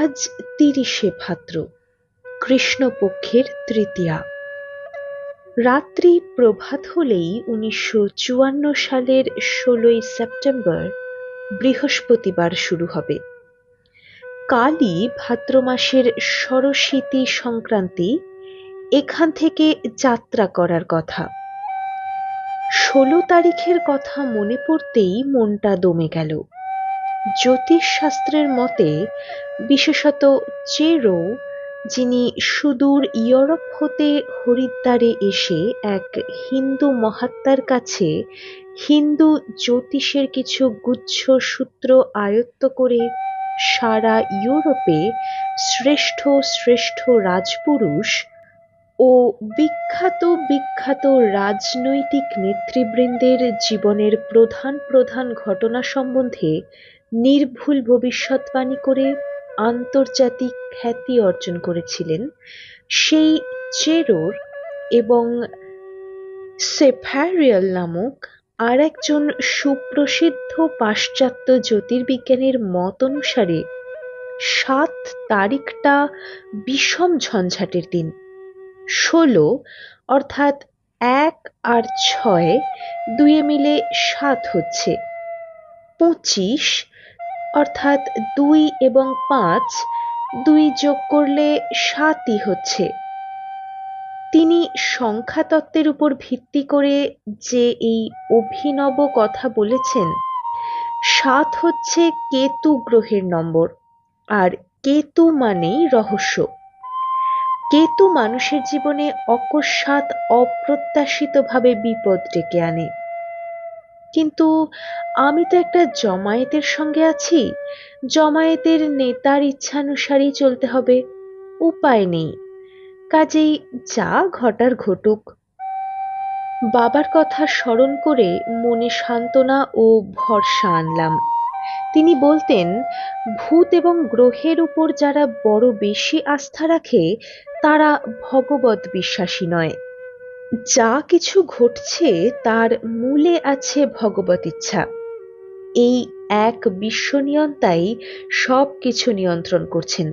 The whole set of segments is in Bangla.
আজ তিরিশে ভাদ্র, কৃষ্ণপক্ষের তৃতীয়া। রাত্রি প্রভাত হলেই উনিশশো চুয়ান্ন সালের ষোলোই সেপ্টেম্বর বৃহস্পতিবার শুরু হবে। কালই ভাদ্র মাসের সরস্বতী সংক্রান্তি, এখান থেকে যাত্রা করার কথা। ষোলো তারিখের কথা মনে পড়তেই মনটা দমে গেল। জ্যোতিষশাস্ত্রের মতে, বিশেষত চেরো, যিনি সুদূর ইউরোপ হতে হরিদ্বারে এসে এক হিন্দু মহাত্মার কাছে হিন্দু জ্যোতিষের কিছু গুচ্ছ সূত্র আয়ত্ত করে সারা ইউরোপে শ্রেষ্ঠ শ্রেষ্ঠ রাজপুরুষ ও বিখ্যাত বিখ্যাত রাজনৈতিক নেতৃবৃন্দের জীবনের প্রধান প্রধান ঘটনা সম্বন্ধে নির্ভুল ভবিষ্যৎবাণী করে আন্তর্জাতিক খ্যাতি অর্জন করেছিলেন। সেই চেরোর এবং সেফারিয়াল নামক আর একজন সুপ্রসিদ্ধ পাশ্চাত্য জ্যোতির্বিজ্ঞানীর মত অনুসারে সাত তারিখটা বিষম ঝঞ্ঝাটের দিন। ষোলো অর্থাৎ এক আর ছয় দুয়ে মিলে সাত হচ্ছে। পঁচিশ, অর্থাৎ দুই এবং পাঁচ, দুই যোগ করলে সাতই হচ্ছে। তিনি সংখ্যাতত্ত্বের উপর ভিত্তি করে যে এই অভিনব কথা বলেছেন, সাত হচ্ছে কেতু গ্রহের নম্বর, আর কেতু মানেই রহস্য। কেতু মানুষের জীবনে অকস্মাৎ অপ্রত্যাশিতভাবে বিপদ ডেকে আনে। কিন্তু আমি তো একটা জমায়েতের সঙ্গে আছি। জমায়েতের নেতার ইচ্ছানুসারেই চলতে হবে। উপায় নেই। কাজেই যা ঘটার ঘটুক। বাবার কথা স্মরণ করে মনে সান্ত্বনা ও ভরসা আনলাম। তিনি বলতেন, ভূত এবং গ্রহের উপর যারা বড় বেশি আস্থা রাখে, তারা ভগবত বিশ্বাসী নয়। যা কিছু ঘটছে তার মূলে আছে ভগবত ইচ্ছা। এই এক বিশ্বনিয়ন্তাই সব কিছু নিয়ন্ত্রণ করছেন।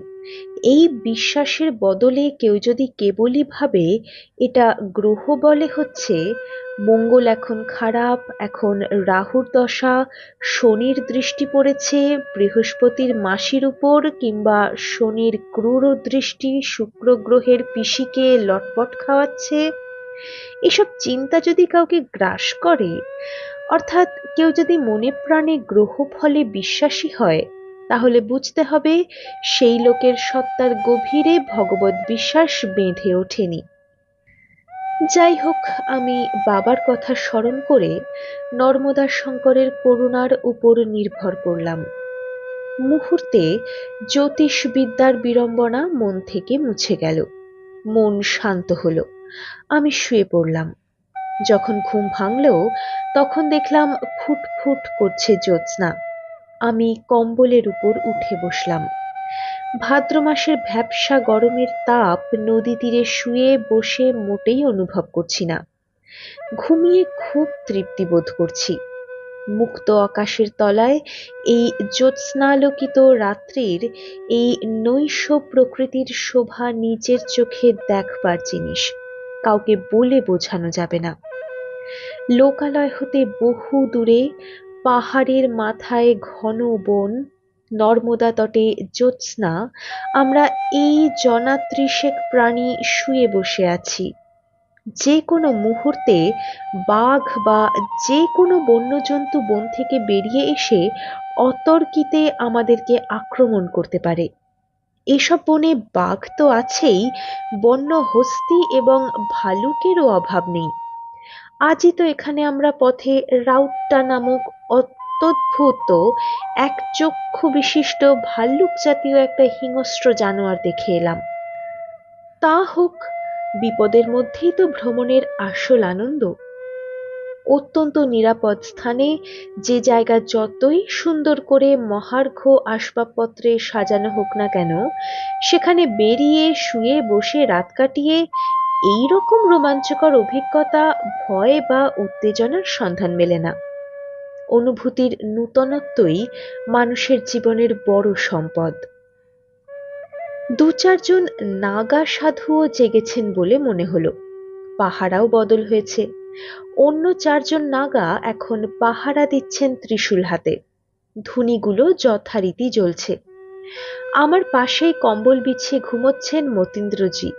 এই বিশ্বাসের বদলে কেউ যদি কেবলই ভাবে, এটা গ্রহ বলে হচ্ছে, মঙ্গল এখন খারাপ, এখন রাহুর দশা, শনির দৃষ্টি পড়েছে, বৃহস্পতির মাসির উপর কিংবা শনির ক্রূর দৃষ্টি শুক্র গ্রহের পিসিকে লটপট খাওয়াচ্ছে। এসব চিন্তা যদি কাউকে গ্রাস করে, অর্থাৎ কেউ যদি মনে প্রাণে গ্রহ ফলে বিশ্বাসী হয়, তাহলে বুঝতে হবে সেই লোকের সত্তার গভীরে ভগবত বিশ্বাস বেঁধে ওঠেনি। যাই হোক, আমি বাবার কথা স্মরণ করে নর্মদা শঙ্করের করুণার উপর নির্ভর করলাম। মুহূর্তে জ্যোতিষবিদ্যার বিড়ম্বনা মন থেকে মুছে গেল। মন শান্ত হলো। আমি শুয়ে পড়লাম। যখন ঘুম ভাঙল, তখন দেখলাম ফুট ফুট করছে জ্যোৎস্না। আমি কম্বলের উপর উঠে বসলাম। ভাদ্র মাসের ভ্যাবসা গরমের তাপ নদী তীরে শুয়ে বসে মোটেই অনুভব করছি না। ঘুমিয়ে খুব তৃপ্তি বোধ করছি। মুক্ত আকাশের তলায় এই জ্যোৎস্নালোকিত রাত্রির এই নৈশ প্রকৃতির শোভা নিজের চোখে দেখবার জিনিস। কাউকে বলে বোঝানো যাবে না। লোকালয় হতে বহু দূরে পাহাড়ের মাথায় ঘন বন, নর্মদা তটে জ্যোৎস্না, আমরা এই জনাত্রিশেক প্রাণী শুয়ে বসে আছি। যে কোনো মুহূর্তে বাঘ বা যে কোনো বন্যজন্তু বন থেকে বেরিয়ে এসে অতর্কিতে আমাদেরকে আক্রমণ করতে পারে। এসব বনে বাঘ তো আছেই, বন্য হস্তি এবং ভালুকেরও অভাব নেই। আজই তো এখানে আমরা পথে রাউট্টা নামক অত্যদ্ভুত এক চক্ষু বিশিষ্ট ভাল্লুক জাতীয় একটা হিংস্র জানোয়ার দেখে এলাম। তা হোক, বিপদের মধ্যেই তো ভ্রমণের আসল আনন্দ। অত্যন্ত নিরাপদ স্থানে যে জায়গা যতই সুন্দর করে মহার্ঘ আসবাবপত্রে সাজানো হোক না কেন, সেখানে বেরিয়ে শুয়ে বসে রাত কাটিয়ে এই রকম রোমাঞ্চকর অভিজ্ঞতা, ভয় বা উত্তেজনার সন্ধান মেলে না। অনুভূতির নূতনত্বই মানুষের জীবনের বড় সম্পদ। দু চারজন নাগা সাধুও জেগেছেন বলে মনে হলো। পাহারাও বদল হয়েছে। অন্য চারজন নাগা এখন পাহারা দিচ্ছেন ত্রিশূল হাতে। ধুনিগুলো যথারীতি জ্বলছে। আমার পাশেই কম্বল বিছিয়ে ঘুমোচ্ছেন মতীন্দ্রজি।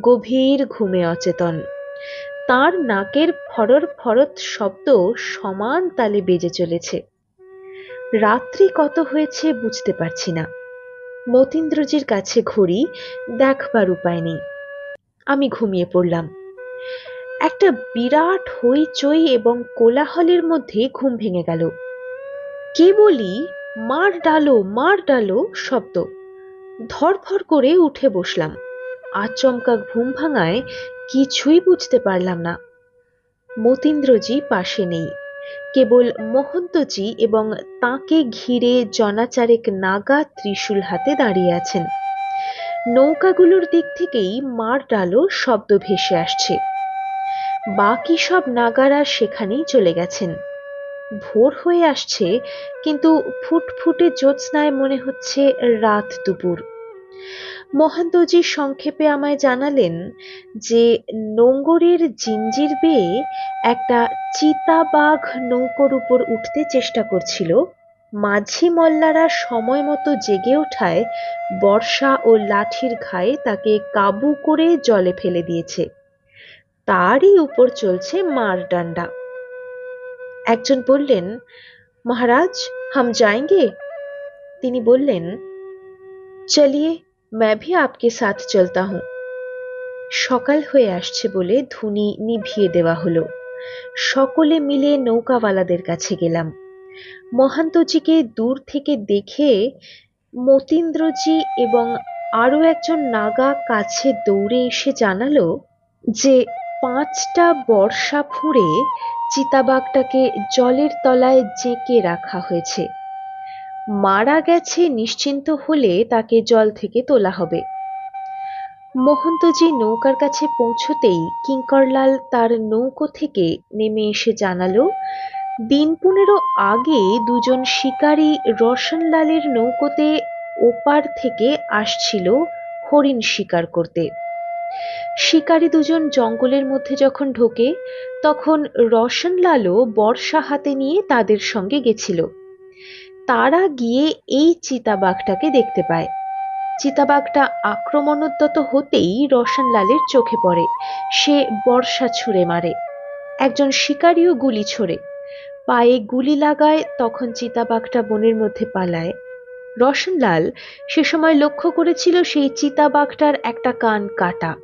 গভীর ঘুমে অচেতন। তার নাকের ফরর ফরত শব্দ সমান তালে বেজে চলেছে। রাত্রি কত হয়েছে বুঝতে পারছি না। মতীন্দ্রজির কাছে ঘড়ি দেখবার উপায় নেই। আমি ঘুমিয়ে পড়লাম। একটা বিরাট হইচই এবং কোলাহলের মধ্যে ঘুম ভেঙে গেল। কে বলি মার ডালো মার ডালো শব্দ। ধরফর করে উঠে বসলাম। আচমকা ঘুম ভাঙায় কিছুই বুঝতে পারলাম না। মতীন্দ্রজি পাশে নেই। কেবল মহন্তজি এবং তাকে ঘিরে জনাচারেক নাগা ত্রিশূল হাতে দাঁড়িয়ে আছেন। নৌকাগুলোর দিক থেকেই মার ডালো শব্দ ভেসে আসছে। বাকি সব নাগারা সেখানেই চলে গেছেন। ভোর হয়ে আসছে, কিন্তু ফুটফুটে জ্যোৎস্নায় মনে হচ্ছে রাত দুপুর। মহান্তজি সংক্ষেপে আমায় জানালেন যে, নোঙ্গরের জিঞ্জির বেয়ে একটা চিতাবাঘ নৌকোর উপর উঠতে চেষ্টা করছিল। মাঝি মল্লারা সময় মতো জেগে ওঠায় বর্ষা ও লাঠির ঘায়ে তাকে কাবু করে জলে ফেলে দিয়েছে। তারই উপর চলছে মার ডান্ডা একজন বললেন মহারাজ হাম যায়েঙ্গে তিনি বললেন চলিয়ে मैं भी आपके साथ चलता हूं সকাল হয়ে আসছে বলে ধুনি নিভিয়ে দেওয়া হলো সকলে মিলে নৌকাওয়ালাদের কাছে গেলাম মহান্তজিকে দূর থেকে দেখে মতীন্দ্রজি এবং আরো একজন নাগা কাছে দৌড়ে এসে জানালো যে পাঁচটা বর্ষা ফুঁড়ে চিতাবাঘটাকে জলের তলায় জেঁকে রাখা হয়েছে। মারা গেছে নিশ্চিন্ত হলে তাকে জল থেকে তোলা হবে। মহন্তজি নৌকার কাছে পৌঁছতেই কিঙ্করলাল তার নৌকো থেকে নেমে এসে জানালো, দিন পনেরো আগে দুজন শিকারী রশনলালের নৌকোতে ওপার থেকে আসছিল হরিণ শিকার করতে। শিকারী দুজন জঙ্গলের মধ্যে যখন ঢোকে, তখন রশনলালও বর্ষা হাতে নিয়ে তাদের সঙ্গে গেছিল। তারা গিয়ে এই চিতাবাঘটাকে দেখতে পায়। চিতাবাঘটা আক্রমণোদ্যত হতেই রশনলালের চোখে পড়ে। সে বর্ষা ছুঁড়ে মারে। একজন শিকারীও গুলি ছোড়ে। পায়ে গুলি লাগায়, তখন চিতাবাঘটা বনের মধ্যে পালায়। রশনলাল সে সময় লক্ষ্য করেছিল সেই চিতাবাঘটার একটা কান কাটা।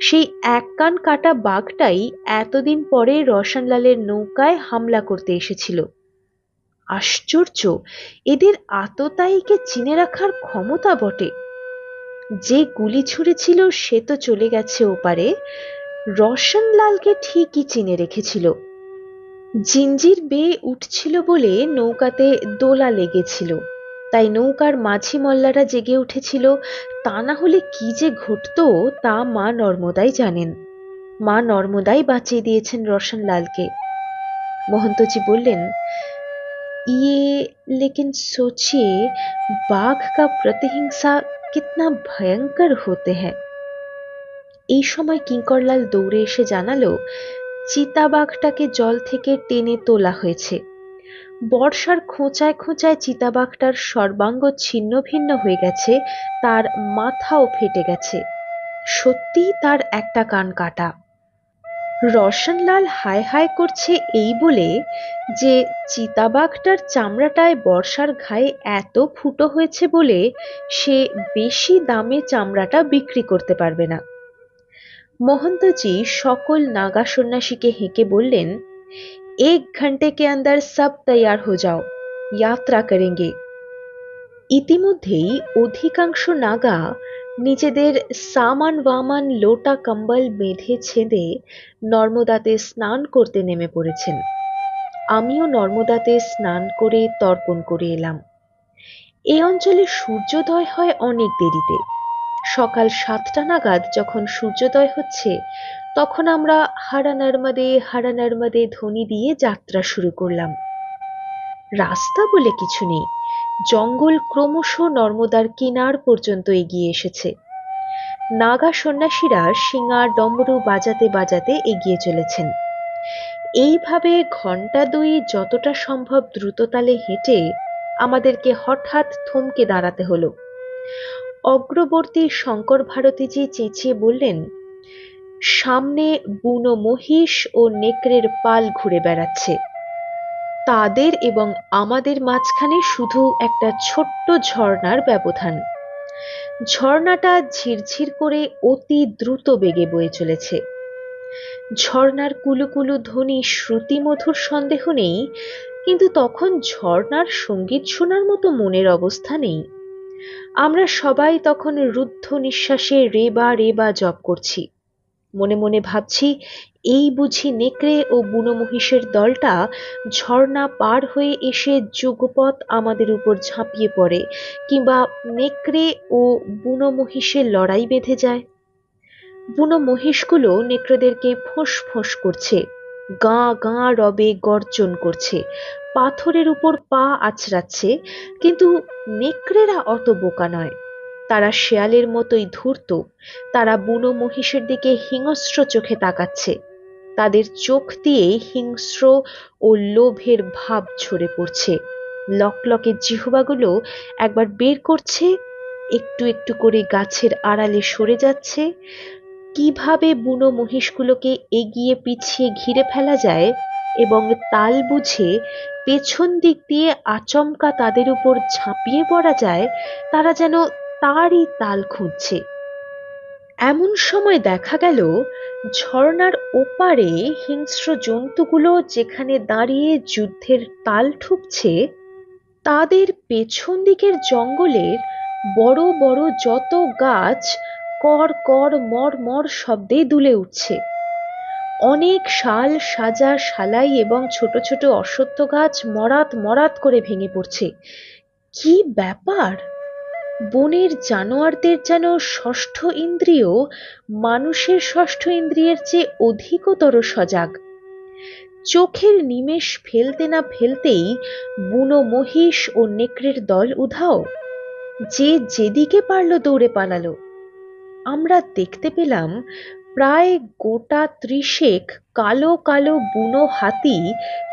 সেই এক কান কাটা বাঘটাই এতদিন পরে রশনলালের নৌকায় হামলা করতে এসেছিল। আশ্চর্য, এদের আততায়ীকে চিনে রাখার ক্ষমতা বটে। যে গুলি ছুঁড়েছিল সে তো চলে গেছে ওপারে রশনলালকে ঠিকই চিনে রেখেছিল। জিঞ্জির বেয়ে উঠছিল বলে নৌকাতে দোলা লেগেছিল। তাই নৌকার মাঝি মল্লারা জেগে উঠেছিল তা না হলে কি যে ঘটত তা মা নর্মদাই জানেন মা নর্মদাই বাঁচিয়ে দিয়েছেন রশনলালকে মহন্তজি বললেন ये लेकिन सोचिए बाघ का प्रतिहिंसा कितना ভয়ঙ্কর হতে হ্যাঁ এই সময় কিঙ্করলাল দৌড়ে এসে জানালো চিতাবাঘটাকে জল থেকে টেনে তোলা হয়েছে বর্ষার খোঁচায় খোঁচায় চিতাবাঘটার সর্বাঙ্গ ছিন্ন ভিন্ন হয়ে গেছে, তার মাথাও ফেটে গেছে। সত্যিই তার একটা কান কাটা। রশনলাল হায় হায় করছে এই বলে যে, চিতাবাঘটার চামড়াটায় বর্ষার ঘায়ে এত ফুটো হয়েছে বলে সে বেশি দামে চামড়াটা বিক্রি করতে পারবে না। মহন্তজি সকল নাগা সন্ন্যাসীকে হেঁকে বললেন এক ঘন্টে কে আন্দার সব তৈয়ার হো যাও যাত্রা করেঙ্গে ইতিমধ্যেই অধিকাংশ নাগা নিজেদের সামান ওয়ামান লোটা কম্বল বেঁধে ছেদে নর্মদাতে স্নান করতে নেমে পড়েছেন আমিও নর্মদাতে স্নান করে তর্পণ করে এলাম এই অঞ্চলে সূর্যোদয় হয় অনেক দেরিতে। সকাল সাতটা নাগাদ যখন সূর্যোদয় হচ্ছে, তখন আমরা হারা নর্মদে হারা নর্মদে ধ্বনি দিয়ে যাত্রা শুরু করলাম। রাস্তা বলে কিছু নেই, জঙ্গল ক্রমশ নর্মদার কিনার পর্যন্ত এগিয়ে এসেছে। নাগা সন্ন্যাসীরা শিঙা ডমরু বাজাতে বাজাতে এগিয়ে চলেছেন। এইভাবে ঘণ্টা দুই যতটা সম্ভব দ্রুততালে হেঁটে আমাদেরকে হঠাৎ থমকে দাঁড়াতে হলো। অগ্রবর্তী শঙ্কর ভারতীজি চেঁচিয়ে বললেন, সামনে বুনো মহিষ ও নেকড়ের পাল ঘুরে বেড়াচ্ছে। তাদের এবং আমাদের মাঝখানে শুধু একটা ছোট্ট ঝর্ণার ব্যবধান। ঝর্ণাটা ঝিরঝির করে অতি দ্রুত বেগে বয়ে চলেছে। ঝর্ণার কুলুকুলু ধ্বনি শ্রুতিমধুর সন্দেহ নেই, কিন্তু তখন ঝর্ণার সংগীত শোনার মতো মনের অবস্থা নেই। আমরা সবাই তখন রুদ্ধ নিঃশ্বাসে রেবা রেবা জপ করছি। মনে মনে ভাবছি, এই বুঝি নেকড়ে ও বুনো মহিষের দলটা ঝর্ণা পার হয়ে এসে যুগপথ আমাদের উপর ঝাঁপিয়ে পড়ে, কিংবা নেকড়ে ও বুনো মহিষের লড়াই বেঁধে যায়। বুনো মহিষগুলো নেকড়েদেরকে ফোঁস ফোঁস করছে। গাঁ গাঁ রবে গর্জন করছে। পাথরের উপর পা আছড়াচ্ছে, কিন্তু নেকড়েরা অত বোকা নয়। তারা শেয়ালের মতোই ধূর্ত, তারা বুনো মহিষের দিকে হিংস্র চোখে তাকাচ্ছে। তাদের চোখ দিয়ে হিংস্র ও লোভের ভাব ঝরে পড়ছে। লকলকে জিহবাগুলো একবার বের করছে, একটু একটু করে গাছের আড়ালে সরে যাচ্ছে কীভাবে বুনো মহিষগুলোকে এগিয়ে পিছিয়ে ঘিরে ফেলা যায় এবং তাল বুঝে পেছন দিক দিয়ে আচমকা তাদের উপর ঝাঁপিয়ে পড়া যায়, তারা যেন তারই তাল খুঁজছে। এমন সময় দেখা গেল, ঝর্ণার ওপারে হিংস্র জন্তুগুলো যেখানে দাঁড়িয়ে যুদ্ধের তাল ঠুকছে, তাদের পেছন দিকের জঙ্গলের বড় বড় যত গাছ কর কর, মর মর শব্দে দুলে উঠছে। অনেক শাল, সাজা, শালাই এবং ছোট ছোট অশ্বত্থ গাছ মরাত মরাত করে ভেঙে পড়ছে। কি ব্যাপার? বনের জানোয়ারদের যেন ষষ্ঠ ইন্দ্রিয় মানুষের ষষ্ঠ ইন্দ্রিয়ের চেয়ে অধিকতর সজাগ। চোখের নিমেষ ফেলতে না ফেলতেই বুনো মহিষ ও নেকড়ের দল উধাও। যে যেদিকে পারল দৌড়ে পালালো। আমরা দেখতে পেলাম প্রায় গোটা ত্রিশেক কালো কালো বুনো হাতি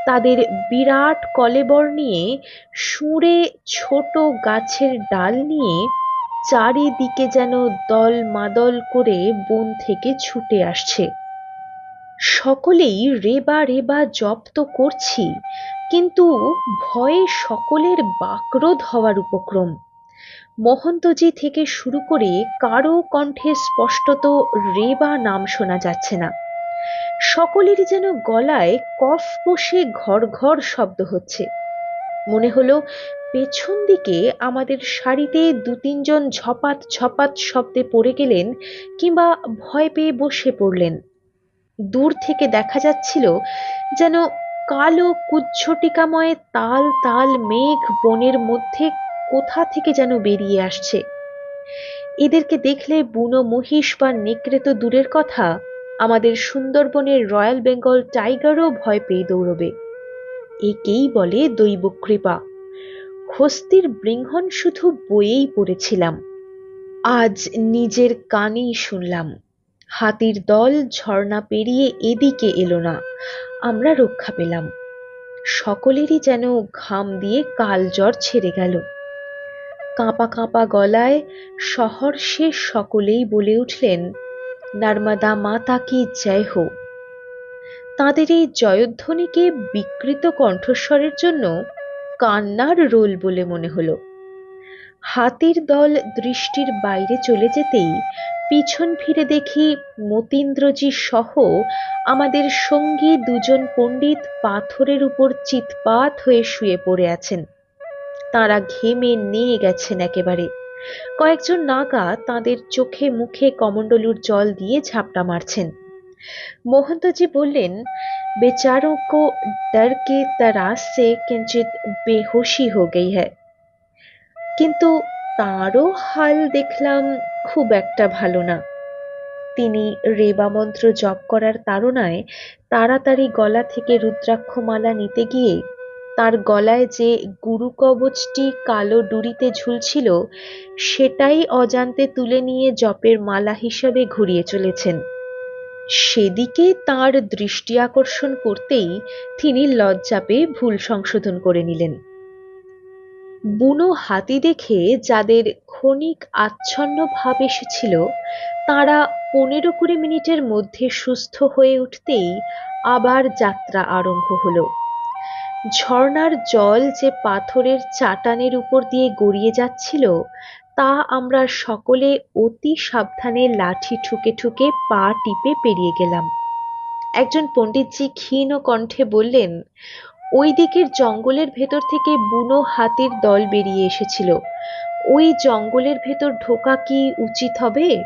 তাদের বিরাট কলেবর নিয়ে সুরে ছোট গাছের ডাল নিয়ে চারিদিকে যেন দল মাদল করে বন থেকে ছুটে আসছে। সকলেই রেবা রেবা জপ তো করছি, কিন্তু ভয়ে সকলের বাকরোধ হওয়ার উপক্রম। মহন্তজি থেকে শুরু করে কারও কণ্ঠে স্পষ্টত রেবা নাম শোনা যাচ্ছে না। সকলেরই যেন গলায় কফ বসে ঘর ঘর শব্দ হচ্ছে। মনে হলো পেছন দিকে আমাদের শাড়িতে দু তিনজন ঝপাত ঝপাত শব্দে পড়ে গেলেন কিংবা ভয় পেয়ে বসে পড়লেন। দূর থেকে দেখা যাচ্ছিল যেন কালো কুজ্ঝটিকাময় তাল তাল মেঘ বনের মধ্যে কোথা থেকে যেন বেরিয়ে আসছে? এদেরকে দেখলে বুনো মহিষ বা নেকড়ে তো দূরের কথা, আমাদের সুন্দরবনের রয়্যাল বেঙ্গল টাইগারও ভয় পেয়ে দৌড়বে। একেই বলে দৈব কৃপা হস্তির বৃঙ্ঘন শুধু বইয়েই পড়েছিলাম। আজ নিজের কানেই শুনলাম, হাতির দল ঝর্ণা পেরিয়ে এদিকে এলো না, আমরা রক্ষা পেলাম। সকলেরই যেন ঘাম দিয়ে কাল জ্বর ছেড়ে গেল। কাঁপা কাঁপা গলায় শহর সহর্ষে সকলেই বলে উঠলেন, নর্মদা মাতা কি জয় হো তাদের এই জয়ধ্বনিকে বিকৃত কণ্ঠস্বরের জন্য কান্নার রোল বলে মনে হলো। হাতির দল দৃষ্টির বাইরে চলে যেতেই পিছন ফিরে দেখি মতীন্দ্রজি সহ আমাদের সঙ্গী দুজন পণ্ডিত পাথরের উপর চিৎপাত হয়ে শুয়ে পড়ে আছেন। তারা ঘেমে নিয়ে গেছেন একেবারে কয়েকজন নাগা তাদের চোখে মুখে কমণ্ডলুর জল দিয়ে ঝাপটা মারছেন মোহন্তজি বললেন বেচারোं को डर के तरास से किंचित बेहोशी हो गई है কিন্তু তাঁরও হাল দেখলাম খুব একটা ভালো না তিনি রেবা মন্ত্র জপ করার তাড়নায় তাড়াতাড়ি গলা থেকে রুদ্রাক্ষমালা নিতে গিয়ে তার গলায় যে গুরুকবচটি কালো ডুরিতে ঝুলছিল, সেটাই অজান্তে তুলে নিয়ে জপের মালা হিসাবে ঘুরিয়ে চলেছেন। সেদিকে তার দৃষ্টি আকর্ষণ করতেই তিনি লজ্জা পেয়ে ভুল সংশোধন করে নিলেন। বুনো হাতি দেখে যাদের ক্ষণিক আচ্ছন্ন ভাব এসেছিল, তারা পনেরো কুড়ি মিনিটের মধ্যে সুস্থ হয়ে উঠতেই আবার যাত্রা আরম্ভ হলো। ঝর্ণার জল যে পাথরের চাটানের উপর দিয়ে গড়িয়ে যাচ্ছিল, তা আমরা সকলে অতি সাবধানে লাঠি ঠুকে ঠুকে পা টিপে পেরিয়ে গেলাম। একজন পণ্ডিতজি ক্ষীণ কণ্ঠে বললেন, ওই দিকের জঙ্গলের ভেতর থেকে বুনো হাতির দল বেরিয়ে এসেছিল। ওই জঙ্গলের ভেতর ঢোকা কি উচিত হবে?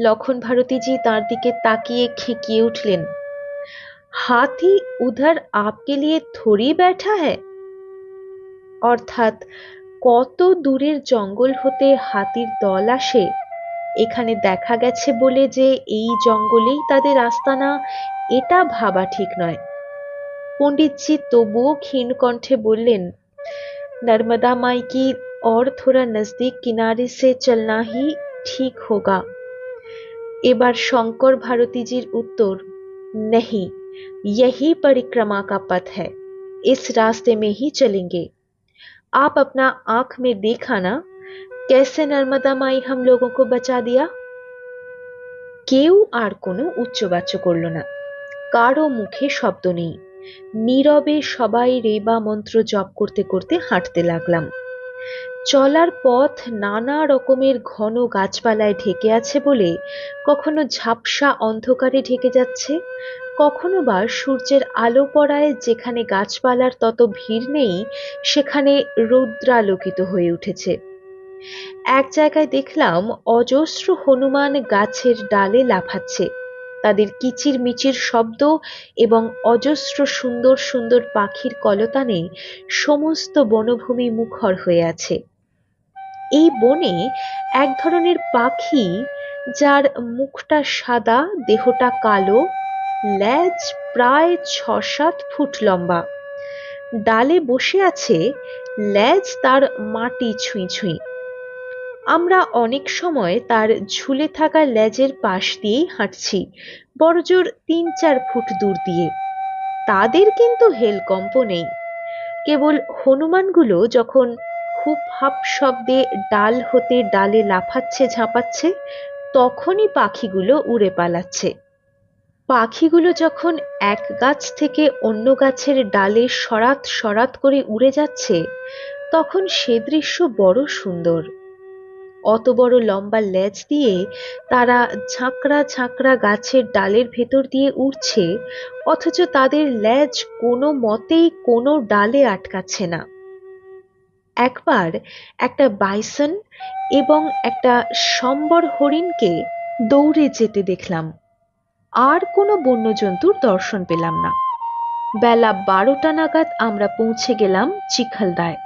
লক্ষণ ভারতীজি তার দিকে তাকিয়ে খেকিয়ে উঠলেন। হাতি উধার আপকে লিয়ে থরি ব্যাঠা হ্যায় অর্থাৎ কত দূরের জঙ্গল হতে হাতির দল আসে এখানে দেখা গেছে বলে যে এই জঙ্গলেই তাদের আস্তানা এটা ভাবা ঠিক নয় পণ্ডিতজি তবুও ক্ষীণ কণ্ঠে বললেন नर्मदा माई की और थोड़ा नजदीक किनारे से चलना ही ठीक होगा এবার শঙ্কর ভারতীজির উত্তর नहीं यही परिक्रमा का पथ है इस रास्ते में ही चलेंगे आप अपना आंख में देखा ना कैसे नर्मदा माई हम लोगों को बचा दिया কেউ আর কোনো উচ্চবাচ্য করল না কারো মুখে শব্দ নেই নীরবে সবাই রেবা মন্ত্র জপ করতে করতে হাঁটতে লাগলাম চলার পথ নানা রকমের ঘন গাছপালায় ঢেকে আছে বলে কখনো ঝাপসা অন্ধকারে ঢেকে যাচ্ছে কখনো বা সূর্যের আলো পড়ায় যেখানে গাছপালার তত ভিড় নেই, সেখানে রৌদ্রালোকিত হয়ে উঠেছে। এক জায়গায় দেখলাম অজস্র হনুমান গাছের ডালে লাফাচ্ছে। তাদের কিচির মিচির শব্দ এবং অজস্র সুন্দর সুন্দর পাখির কলতানে সমস্ত বনভূমি মুখর হয়ে আছে। এই বনে এক ধরনের পাখি, যার মুখটা সাদা, দেহটা কালো ল্যাজ প্রায় ছ সাত ফুট লম্বা। ডালে বসে আছে ল্যাজ তার মাটি ছুঁই ছুঁই। আমরা অনেক সময় তার ঝুলে থাকা ল্যাজের পাশ দিয়েই হাঁটছি, বড়জোর তিন চার ফুট দূর দিয়ে। তাদের কিন্তু হেলকম্প নেই। কেবল হনুমানগুলো যখন খুব হাপ শব্দে ডাল হতে ডালে লাফাচ্ছে, ঝাঁপাচ্ছে, তখনই পাখিগুলো উড়ে পালাচ্ছে। পাখিগুলো যখন এক গাছ থেকে অন্য গাছের ডালে সরাত সরাত করে উড়ে যাচ্ছে, তখন সে দৃশ্য বড় সুন্দর। অত বড় লম্বা লেজ দিয়ে তারা ঝাঁকড়া ঝাঁকড়া গাছের ডালের ভেতর দিয়ে উড়ছে, অথচ তাদের লেজ কোনো মতেই কোনো ডালে আটকাচ্ছে না। একবার একটা বাইসন এবং একটা সম্বর হরিণকে দৌড়ে যেতে দেখলাম। আর কোনো বন্যজন্তুর দর্শন পেলাম না। বেলা বারোটা নাগাদ আমরা পৌঁছে গেলাম চিখালদায়।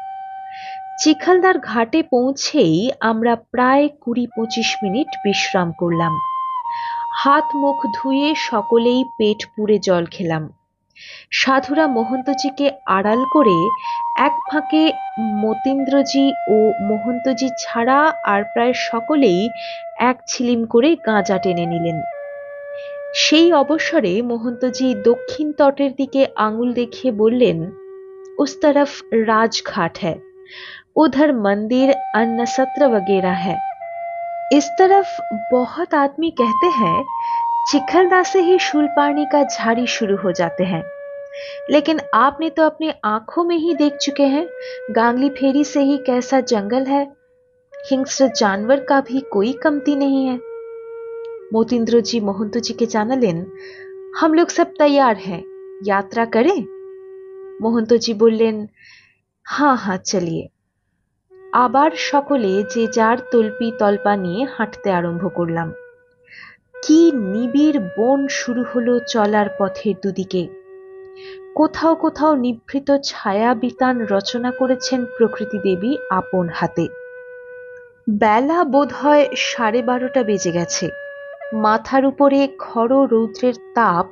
চিখালদার ঘাটে পৌঁছেই আমরা প্রায় কুড়ি পঁচিশ মিনিট বিশ্রাম করলাম। হাত মুখ ধুয়ে সকলেই পেট পুড়ে জল খেলাম। সাধুরা মহন্তজিকে আড়াল করে এক ফাঁকে মতীন্দ্রজি ও মহন্তজি ছাড়া আর প্রায় সকলেই এক ছিলিম করে গাঁজা টেনে নিলেন। সেই অবসরে মহন্তজি দক্ষিণ তটের দিকে আঙুল দেখিয়ে বললেন উস তরফ রাজঘাট হ্যাঁ उधर मंदिर अन्न सत्र वगैरह है इस तरफ बहुत आदमी कहते हैं चिखलदा से ही शूलपाणी का झाड़ी शुरू हो जाते हैं लेकिन आपने तो अपनी आंखों में ही देख चुके हैं गांगली फेरी से ही कैसा जंगल है हिंस्र जानवर का भी कोई कमती नहीं है मोतीन्द्र जी मोहंत जी के জানালেন हम लोग सब तैयार हैं यात्रा करें मोहंत जी बोलें हाँ हाँ चलिए আবার সকলে যে যার তল্পি তল্পা নিয়ে হাঁটতে আরম্ভ করলাম কি নিবিড় বন শুরু হলো চলার পথের দুদিকে কোথাও কোথাও নিভৃত ছায়া বিতান রচনা করেছেন প্রকৃতি দেবী আপন হাতে বেলা বোধ হয় সাড়ে বারোটা বেজে গেছে মাথার উপরে খড় রৌদ্রের তাপ,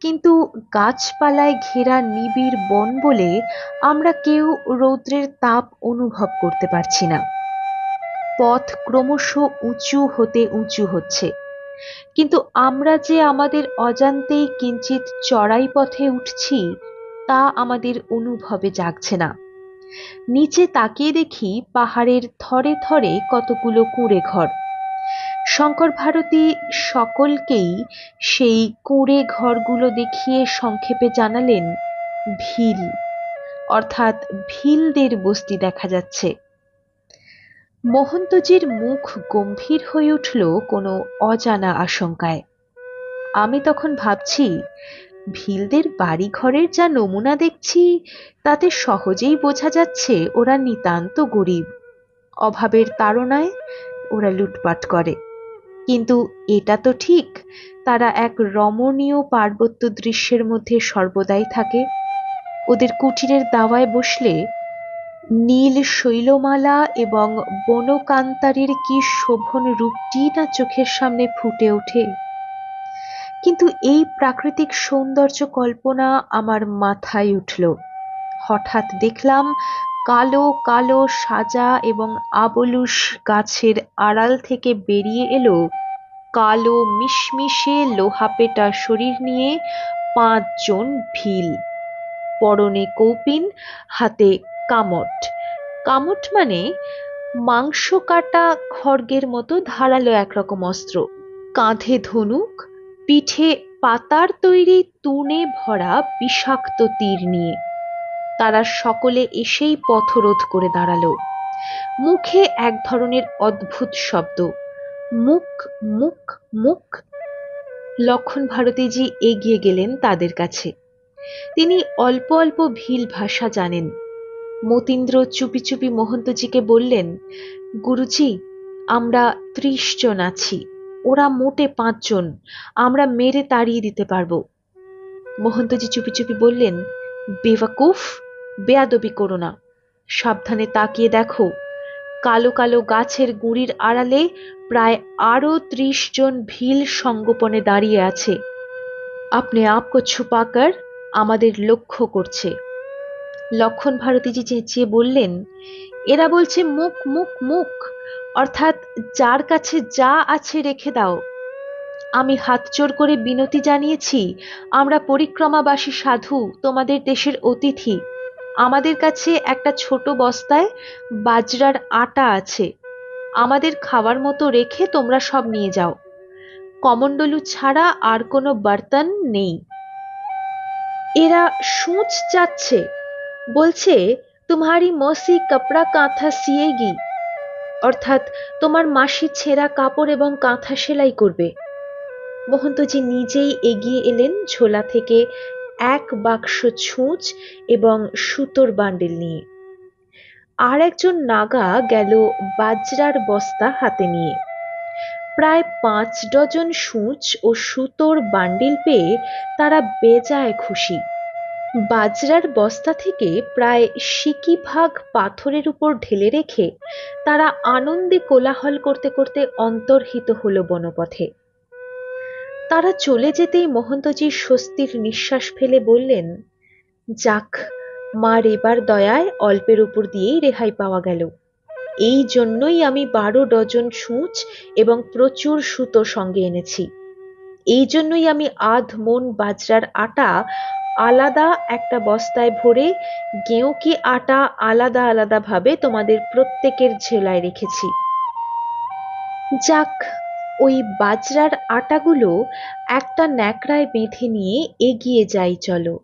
কিন্তু গাছপালায় ঘেরা নিবিড় বন বলে আমরা কেউ রৌদ্রের তাপ অনুভব করতে পারছি না। পথ ক্রমশ উঁচু হতে উঁচু হচ্ছে। কিন্তু আমরা যে আমাদের অজান্তেই কিঞ্চিত চড়াই পথে উঠছি, তা আমাদের অনুভবে জাগছে না। নিচে তাকিয়ে দেখি পাহাড়ের থরে থরে কতগুলো কুঁড়ে ঘর। শঙ্কর ভারতী সকলকেই সেই কুঁড়ে ঘরগুলো দেখিয়ে সংক্ষেপে জানালেন ভিল, অর্থাৎ ভিলদের বস্তি দেখা যাচ্ছে। মহন্তজির মুখ গম্ভীর হয়ে উঠল কোনো অজানা আশঙ্কায়। আমি তখন ভাবছি, ভিলদের বাড়ি ঘরের যা নমুনা দেখছি, তাতে সহজেই বোঝা যাচ্ছে ওরা নিতান্ত গরিব। অভাবের তাড়নায় ওরা লুটপাট করে। কিন্তু এটা তো ঠিক, তারা এক রমণীয় পার্বত্য দৃশ্যের মধ্যে সর্বদাই থাকে। ওদের কুটিরের দাওয়ায় বসলে নীল শৈলমালা এবং বনকান্তারের কি শোভন রূপটি না চোখের সামনে ফুটে ওঠে। কিন্তু এই প্রাকৃতিক সৌন্দর্য কল্পনা আমার মাথায় উঠল। হঠাৎ দেখলাম কালো কালো সাজা এবং আবলুস গাছের আড়াল থেকে বেরিয়ে এলো কালো মিশমিশে লোহাপেটা শরীর নিয়ে পাঁচজন ভিল। পরনে কৌপিন, হাতে কামট। কামট মানে মাংস কাটা খড়গের মতো ধারালো একরকম অস্ত্র। কাঁধে ধনুক, পিঠে পাতার তৈরি তুনে ভরা বিষাক্ত তীর নিয়ে। তারা সকলে এসেই পথরোধ করে দাঁড়াল। মুখে এক ধরনের অদ্ভুত শব্দ। মুখ মুখ মুখ। লক্ষণ ভারতীজি এগিয়ে গেলেন তাদের কাছে। তিনি অল্প অল্প ভিল ভাষা জানেন। মতীন্দ্র চুপি চুপি মহন্তজিকে বললেন, গুরুজি, আমরা ত্রিশ জন আছি। ওরা মোটে পাঁচজন আমরা মেরে তাড়িয়ে দিতে পারব। মহন্তজি চুপি চুপি বললেন, বেওয়াকুফ? বেয়াদবি করো না। সাবধানে তাকিয়ে দেখো, কালো কালো গাছের গুড়ির আড়ালে প্রায় আরও ত্রিশ জন ভিল সঙ্গোপনে দাঁড়িয়ে আছে। আপনি আপকো ছুপাকার আমাদের লক্ষ্য করছে। লক্ষণ ভারতীজি চেঁচিয়ে বললেন, এরা বলছে, মুখ মুখ মুখ, অর্থাৎ যার কাছে যা আছে রেখে দাও। আমি হাত জোর করে বিনতি জানিয়েছি, আমরা পরিক্রমাবাসী সাধু, তোমাদের দেশের অতিথি। আমাদের কাছে একটা ছোট বস্তায় বাজরার আটা আছে। আমাদের খাওয়ার মতো রেখে তোমরা সব নিয়ে যাও। কমণ্ডলু ছাড়া আর কোনো বর্তন নেই। এরা সূচ চাচ্ছে। বলছে তোমারি মসি কাপড়া কাঁথা সিয়েগি। অর্থাৎ তোমার মাসি ছেঁড়া কাপড় এবং কাঁথা সেলাই করবে। মহন্তজি নিজেই এগিয়ে এলেন ঝোলা থেকে এক বাক্স ছুঁচ এবং সুতোর বান্ডিল নিয়ে। আর একজন নাগা গেল বাজরার বস্তা হাতে নিয়ে। প্রায় পাঁচ ডজন সূচ ও সুতোর বান্ডিল পেয়ে তারা বেজায় খুশি। বাজরার বস্তা থেকে প্রায় সিকি ভাগ পাথরের উপর ঢেলে রেখে তারা আনন্দে কোলাহল করতে করতে অন্তর্হিত হলো বনপথে। তারা চলে যেতেই মহন্তজি স্বস্তির নিঃশ্বাস ফেলে বললেন, যাক, মার এবার দয়ায় অল্পের উপর দিয়েই রেহাই পাওয়া গেল। এই জন্যই আমি বারো ডজন সূচ এবং প্রচুর সুতো সঙ্গে এনেছি। এই জন্যই আমি আধ মন বাজরার আটা আলাদা একটা বস্তায় ভরে গেঁয়কি আটা আলাদা আলাদা ভাবে তোমাদের প্রত্যেকের ঝেলায় রেখেছি। যাক ওই বাজরার আটাগুলো একটা ন্যাকড়ায় বেঁধে নিয়ে এগিয়ে যাই চলো।